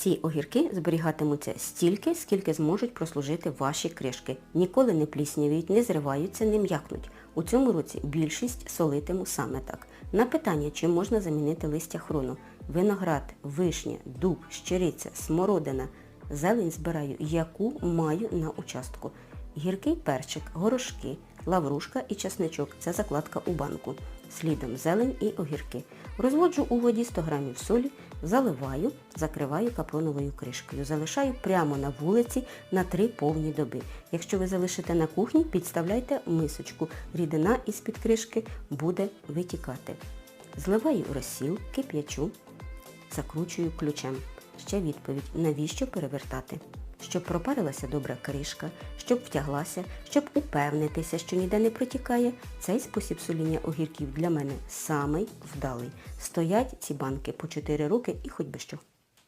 Ці огірки зберігатимуться стільки, скільки зможуть прослужити ваші кришки. Ніколи не пліснявіють, не зриваються, не м'якнуть. У цьому році більшість солитиму саме так. На питання, чи можна замінити листя хрону. Виноград, вишня, дуб, щириця, смородина. Зелень збираю, яку маю на участку. Гіркий перчик, горошки, лаврушка і чесничок – це закладка у банку. Слідом зелень і огірки. Розводжу у воді 100 г солі, заливаю, закриваю капроновою кришкою. Залишаю прямо на вулиці на 3 повні доби. Якщо ви залишите на кухні, підставляйте мисочку. Рідина із-під кришки буде витікати. Зливаю розсіл, кип'ячу, закручую ключем. Ще відповідь, навіщо перевертати? Щоб пропарилася добра кришка, щоб втяглася, щоб упевнитися, що ніде не протікає, цей спосіб соління огірків для мене самий вдалий. Стоять ці банки по 4 роки і хоч би що.